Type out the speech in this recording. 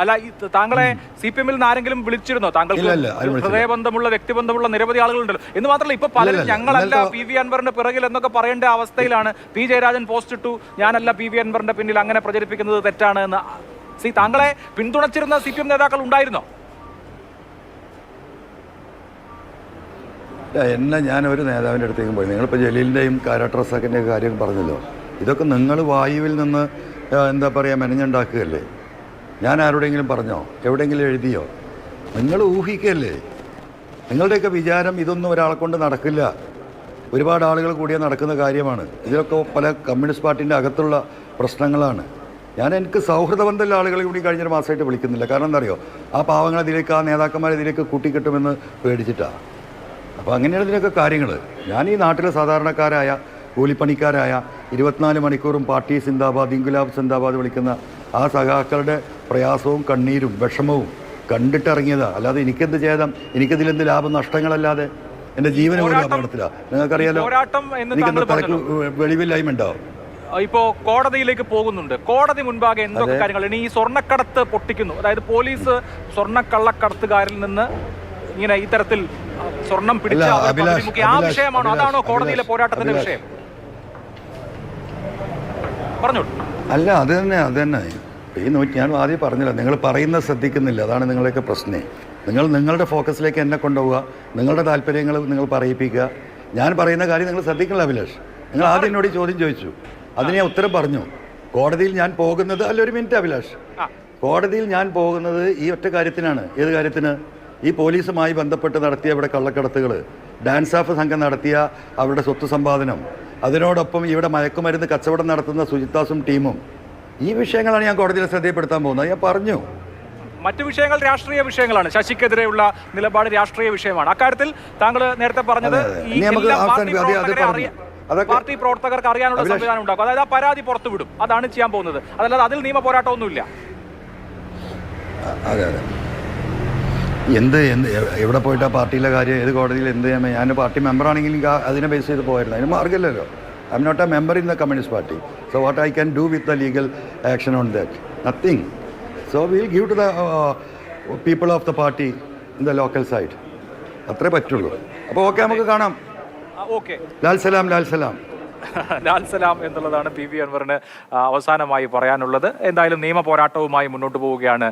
അല്ല ഈ താങ്കളെ സി പി എമ്മിൽ നിന്ന് ആരെങ്കിലും വിളിച്ചിരുന്നോ? താങ്കൾക്ക് ഹൃദയബന്ധമുള്ള വ്യക്തിബന്ധമുള്ള നിരവധി ആളുകളുണ്ടല്ലോ. എന്ന് മാത്രമല്ല ഇപ്പൊ പലരും ഞങ്ങളല്ല പി വി അൻവറിന്റെ പിറകിൽ എന്നൊക്കെ പറയേണ്ട അവസ്ഥയിലാണ് പി ജയരാജൻ പോസ്റ്റ് ഇട്ടു. ഞാനല്ല പി വി അൻവറിന്റെ പിന്നിൽ അങ്ങനെ പ്രചരിപ്പിക്കുന്നത് തെറ്റാണ് എന്ന്. സി താങ്കളെ പിന്തുണച്ചിരുന്ന സി പി എം നേതാക്കൾ ഉണ്ടായിരുന്നോ? എന്നെ ഞാൻ ഒരു നേതാവിന്റെ അടുത്തേക്കും പോയി. നിങ്ങളിപ്പോൾ ജലീലിന്റെയും കാരാട്ടർ റസാക്കിന്റെയും കാര്യം പറഞ്ഞല്ലോ. ഇതൊക്കെ നിങ്ങൾ വായുവിൽ നിന്ന് എന്താ പറയുക മെനഞ്ഞുണ്ടാക്കുകയല്ലേ? ഞാൻ ആരോടെങ്കിലും പറഞ്ഞോ? എവിടെയെങ്കിലും എഴുതിയോ? നിങ്ങൾ ഊഹിക്കല്ലേ? നിങ്ങളുടെയൊക്കെ വിചാരം ഇതൊന്നും ഒരാളെ കൊണ്ട് നടക്കില്ല. ഒരുപാട് ആളുകൾ കൂടിയ നടക്കുന്ന കാര്യമാണ്. ഇതിലൊക്കെ പല കമ്മ്യൂണിസ്റ്റ് പാർട്ടിന്റെ അകത്തുള്ള പ്രശ്നങ്ങളാണ്. ഞാൻ എനിക്ക് സൗഹൃദബന്ധമുള്ള ആളുകളെ കൂടി കഴിഞ്ഞൊരു മാസമായിട്ട് വിളിക്കുന്നില്ല. കാരണം എന്താ അറിയോ ആ പാവങ്ങളെ ഇതിലേക്ക് ആ നേതാക്കന്മാരെ ഇതിലേക്ക് കൂട്ടിക്കെട്ടുമെന്ന് പേടിച്ചിട്ടാണ് അപ്പോൾ അങ്ങനെയാണ് ഇതിനൊക്കെ കാര്യങ്ങൾ. ഞാൻ ഈ നാട്ടിലെ സാധാരണക്കാരായ കൂലിപ്പണിക്കാരായ ഇരുപത്തിനാല് മണിക്കൂറും പാർട്ടി സിന്ദാബാദ് ഇൻഗുലാബ് സിന്ദാബാദ് വിളിക്കുന്ന ആ സഖാക്കളുടെ പ്രയാസവും കണ്ണീരും വിഷമവും കണ്ടിട്ടിറങ്ങിയതാ. അല്ലാതെ എനിക്കെന്ത് ചെയ്താം എനിക്കതിലെന്ത് ലാഭം? നഷ്ടങ്ങളല്ലാതെ എന്റെ ജീവനും അപകടത്തിലാണ് നിങ്ങൾക്കറിയാലോ? പോരാട്ടം എന്ന് എനിക്കെന്താ തലക്ക് വെളിവില്ലായ്മ ഉണ്ടാവും ഇപ്പോ കോടതിയിലേക്ക് പോകുന്നുണ്ട്. കോടതി മുൻപാകെ എന്തൊക്കെ കാര്യങ്ങൾ? ഇനി ഈ സ്വർണക്കടത്ത് പൊട്ടിക്കുന്നു. അതായത് പോലീസ് സ്വർണക്കള്ളക്കടത്തുകാരിൽ നിന്ന് ഇങ്ങനെ ഇത്തരത്തിൽ സ്വർണം പിടിച്ച ആ വിഷയമാണോ? അതാണോ കോടതിയിലെ പോരാട്ടത്തിന്റെ വിഷയം? പറഞ്ഞോളൂ. അല്ല അത് തന്നെ അത് തന്നെ. ഈ നൂറ്റി ഞാൻ ആദ്യം പറഞ്ഞില്ല നിങ്ങൾ പറയുന്നത് ശ്രദ്ധിക്കുന്നില്ല അതാണ് നിങ്ങളെയൊക്കെ പ്രശ്നേ. നിങ്ങൾ നിങ്ങളുടെ ഫോക്കസിലേക്ക് എന്നെ കൊണ്ടുപോവുക നിങ്ങളുടെ താല്പര്യങ്ങൾ നിങ്ങൾ പറയിപ്പിക്കുക. ഞാൻ പറയുന്ന കാര്യം നിങ്ങൾ ശ്രദ്ധിക്കണില്ല അഭിലാഷ്. നിങ്ങൾ ആദ്യം എന്നോട് ചോദ്യം ചോദിച്ചു. അതിന് ഞാൻ ഉത്തരം പറഞ്ഞു. കോടതിയിൽ ഞാൻ പോകുന്നത് അല്ല ഒരു മിനിറ്റ് അഭിലാഷ്. കോടതിയിൽ ഞാൻ പോകുന്നത് ഈ ഒറ്റ കാര്യത്തിനാണ്. ഏത് കാര്യത്തിന്? ഈ പോലീസുമായി ബന്ധപ്പെട്ട് നടത്തിയ ഇവിടെ കള്ളക്കടത്തുകൾ ഡാൻസ് ഓഫ് സംഘം നടത്തിയ അവരുടെ സ്വത്ത് സമ്പാദനം അതിനോടൊപ്പം ഇവിടെ മയക്കുമരുന്ന് കച്ചവടം നടത്തുന്ന സുജിത്താസും ടീമും ഈ വിഷയങ്ങളാണ് ഞാൻ കോടതിയിൽ ശ്രദ്ധയപ്പെടുത്താൻ പോകുന്നത്. ഞാൻ പറഞ്ഞു. മറ്റു വിഷയങ്ങൾ രാഷ്ട്രീയ വിഷയങ്ങളാണ്. ശശിക്കെതിരെയുള്ള നിലപാട് രാഷ്ട്രീയ വിഷയമാണ്. അക്കാര്യത്തിൽ താങ്കൾ നേരത്തെ പറഞ്ഞത്. ഈ എല്ലാ പാർട്ടി പ്രവർത്തകരെ പ്രവർത്തകർക്ക് അറിയാനുള്ള സംവിധാനം ഉണ്ടാക്കും. അതായത് ആ പരാതി പുറത്തുവിടും. അതാണ് ചെയ്യാൻ പോകുന്നത്. അതല്ലാതെ അതിൽ നിയമ പോരാട്ടമൊന്നുമില്ല. അതെ അതെ. എന്ത് എന്ത് എവിടെ പോയിട്ടാ ആ പാർട്ടിയിലെ കാര്യം ഏത് കോടതിയിൽ എന്ത് ചെയ്യാൻ ഞാൻ പാർട്ടി മെമ്പറാണെങ്കിൽ എനിക്ക് അതിനെ ബേസ് ചെയ്ത് പോയിരുന്നു അതിന് മാർഗമില്ലല്ലോ. I'm not a member in the communist party so what I can do with the legal action on that nothing so will give to the people of the party in the local side അത്രേ പറ്റുള്ളൂ. അപ്പോൾ okay നമുക്ക് കാണാം. Okay Lal Salaam Lal Salaam. Lal Salaam എന്നുള്ളതാണ് P V അൻവറിന് അവസാനമായി പറയാനുള്ളത്. എന്തായാലും നിയമ പോരാട്ടവുമായി മുന്നോട്ട് പോവുകയാണ്.